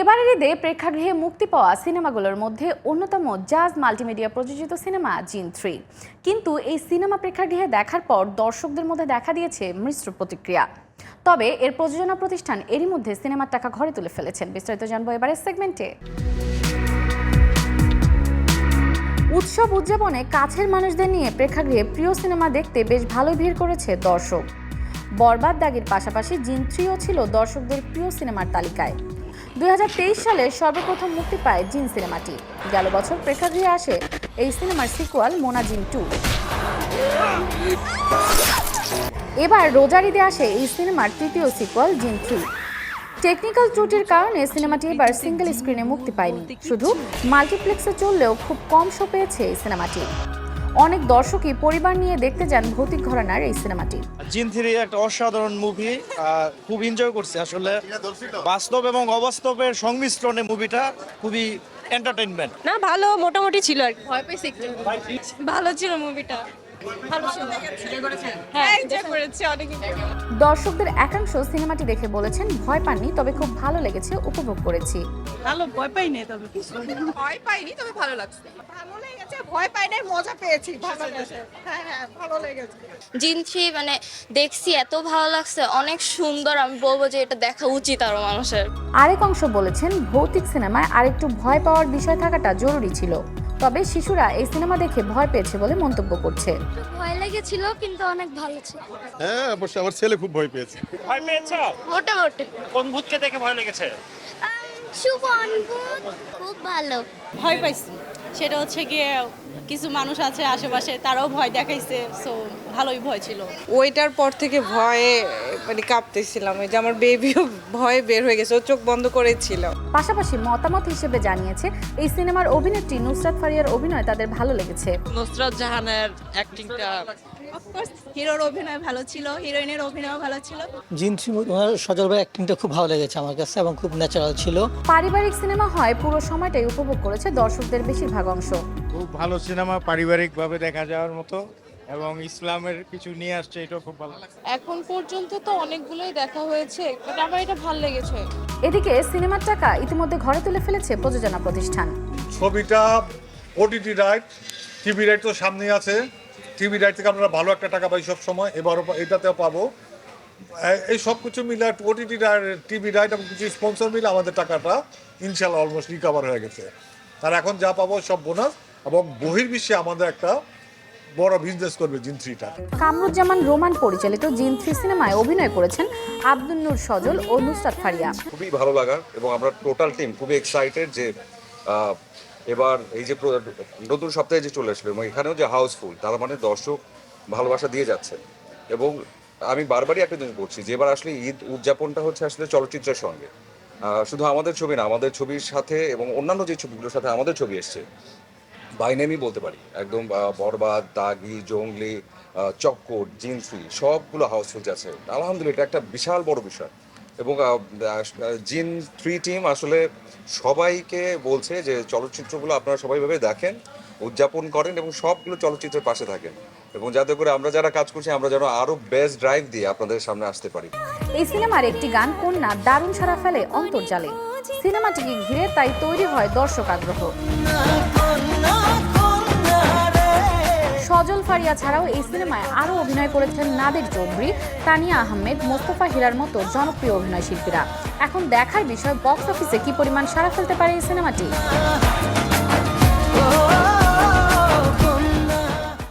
এবারের ঈদে প্রেক্ষাগৃহে মুক্তি পাওয়া সিনেমাগুলোর মধ্যে অন্যতম জাজ মাল্টিমিডিয়া প্রযোজিত সিনেমা জিন থ্রি। কিন্তু এই সিনেমা প্রেক্ষাগৃহে দেখার পর দর্শকদের মধ্যে দেখা দিয়েছে মিশ্র প্রতিক্রিয়া। তবে এর প্রযোজনা প্রতিষ্ঠান এরই মধ্যে সিনেমার টাকা ঘরে তুলে ফেলেছেন। বিস্তারিত জানব এবারের সেগমেন্টে। উৎসব উদযাপনে কাছের মানুষদের নিয়ে প্রেক্ষাগৃহে প্রিয় সিনেমা দেখতে বেশ ভালোই ভিড় করেছে দর্শক। বরবাদ দাগের পাশাপাশি জিন থ্রিও ছিল দর্শকদের প্রিয় সিনেমার তালিকায়। দু হাজার তেইশ সালে সর্বপ্রথম মুক্তি পায় জিন সিনেমাটি। গেল বছর প্রেক্ষাগৃহে আসে এই সিনেমার সিকুয়াল মোনা জিন টু। এবার রোজার ঈদে আসে এই সিনেমার তৃতীয় সিকুয়াল জিন থ্রি। টেকনিক্যাল ত্রুটির কারণে সিনেমাটি এবার সিঙ্গেল স্ক্রিনে মুক্তি পায়নি। শুধু মাল্টিপ্লেক্সে চললেও খুব কম শো পেয়েছে এই সিনেমাটি। অনেক দর্শকই পরিবার নিয়ে দেখতে যান ভৌতিক ঘরানার এই সিনেমাটি। জিন থ্রি একটা অসাধারণ মুভি খুব এনজয় করছি। আসলে বাস্তব এবং অবাস্তবের সংমিশ্রণে মুভিটা খুবই এন্টারটেইনমেন্ট না ভালো মোটামুটি ছিল আর কি। ভয় পেয়েছি ভালো ছিল মুভিটা হ্যাঁ। এনজয় করেছি অনেক দর্শকদের একাংশ সিনেমাটি দেখে বলেছেন ভয় পাননি তবে খুব ভালো লেগেছে উপভোগ করেছি। ভালো ভয় পাই না তবে ভয় পাইনি তবে ভালো লাগছে। ভালো লেগেছে ভয় পাই নাই মজা পেয়েছি। ভালো লেগেছে। হ্যাঁ হ্যাঁ ভালো লেগেছে। জিন থ্রি মানে দেখছি এত ভালো লাগছে অনেক সুন্দর আমি বলব যে এটা দেখা উচিত আরও মানুষের। আরেক অংশ বলেছেন ভৌতিক সিনেমায় আরেকটু ভয় পাওয়ার বিষয় থাকাটা জরুরি ছিল। তবে শিশুরা এই সিনেমা দেখে ভয় পেয়েছে বলে মন্তব্য করছে। ভয় লেগেছিল কিন্তু অনেক ভালো ছিল। হ্যাঁ অবশ্যই। আমার ছেলে খুব ভয় পেয়েছে। ভয় পেয়েছ? মোটামুটি কোন ভূতকে দেখে ভয় লেগেছে? শুভ খুব ভালো। ভয় পাইছি। সেটা হচ্ছে গিয়ে কিছু মানুষ আছে আশেপাশে তারাও ভয় দেখাইছে সো ভালোই ভয় ছিল। ওইটার পর থেকে ভয়ে মানে কাঁপতেছিলাম ওই যে আমার বেবিও ভয়ে বের হয়ে গেছে ও চোখ বন্ধ করেছিল পাশাপাশি মতামত হিসেবে জানিয়েছে এই সিনেমার অভিনেত্রী নুসরাত ফারিয়ার অভিনয় তাদের ভালো লেগেছে। নুসরাত জাহানের অ্যাক্টিংটা অফকোর্স হিরোর অভিনয় ভালো ছিল হিরোইনের অভিনয় ভালো ছিল। জিনসি ওনার সজল ভাই অ্যাক্টিংটা খুব ভালো লেগেছে আমার কাছে এবং খুব ন্যাচারাল ছিল। পারিবারিক সিনেমা হয় পুরো সময়টাই উপভোগ করেছে দর্শকদের বেশিরভাগ অংশ। খুব ভালো সিনেমা পারিবারিকভাবে দেখা যাওয়ার মতো এবং ইসলামের কিছু নিয়ে আসছে এটাও খুব ভালো এখন পর্যন্ত তো অনেকগুলোই দেখা হয়েছে বাট আমার এটা ভালো লেগেছে। এদিকে সিনেমার টাকা ইতিমধ্যে ঘরে তুলে ফেলেছে প্রযোজনা প্রতিষ্ঠান। ছবিটা ওটিটি রাইট টিভি রাইট তো সামনে আছে। টিভি রাইট থেকে আমরা ভালো একটা টাকা পাই সব সময় এবারও এটাতেও পাবো। এই সব কিছু মিলে ওটিটি টিভি রাইট এবং কিছু স্পন্সর মিলে আমাদের টাকাটা ইনশাল্লাহ অলমোস্ট রিকভার হয়ে গেছে। আর এখন যা পাবো সব বোনাস এবং বহির্বিশ্বে আমাদের একটা বড় বিজনেস করবে জিন থ্রিটা। কামরুজ্জামান রোমান পরিচালিত জিন থ্রি সিনেমায় অভিনয় করেছেন আব্দুল নূর সজল ও নুসরাত ফারিয়া। খুবই ভালো লাগার এবং আমরা টোটাল টিম খুবই এক্সাইটেড যে আহ, এবার এই যে নতুন সপ্তাহে যে চলে আসবে, এবং এখানেও যে হাউসফুল তার মানে দর্শক ভালোবাসা দিয়ে যাচ্ছে। এবং আমি বারবারই একটা জিনিস বলছি, যে এবার আসলে ঈদ উদযাপনটা হচ্ছে আসলে চলচ্চিত্রের সঙ্গে। শুধু আমাদের ছবি না, আমাদের ছবির সাথে এবং অন্যান্য যে ছবিগুলোর সাথে আমাদের ছবি এসছে বাইনেমই বলতে পারি। একদম বরবাদ, দাগি, জঙ্গলি চক্কর জিনসি সবগুলো হাউসফুল যাচ্ছে। আলহামদুলিল্লাহ, এটা একটা বিশাল বড় বিষয়। এবং জিন থ্রি টিম আসলে সবাইকে বলছে যে চলচ্চিত্রগুলো আপনারা সবাইভাবে দেখেন, উদযাপন করেন এবং সবগুলো চলচ্চিত্রের পাশে থাকেন। এবং যাতে করে আমরা যারা কাজ করছি, আমরা যেন আরও বেস্ট ড্রাইভ দিয়ে আপনাদের সামনে আসতে পারি। এই সিনেমার একটি গান কন্যা দারুণ সারা ফেলে অন্তর্জালে। সিনেমাটিকে ঘিরে তাই তৈরি হয় দর্শক আগ্রহ। সজল ফারিয়া ছাড়াও এই সিনেমায় আরও অভিনয় করেছেন নাদের চৌধুরী, তানিয়া আহমেদ, মোস্তফা হিরার মতো জনপ্রিয় অভিনয় শিল্পীরা। এখন দেখার বিষয় বক্স অফিসে কি পরিমাণ সাড়া ফেলতে পারে এই সিনেমাটি?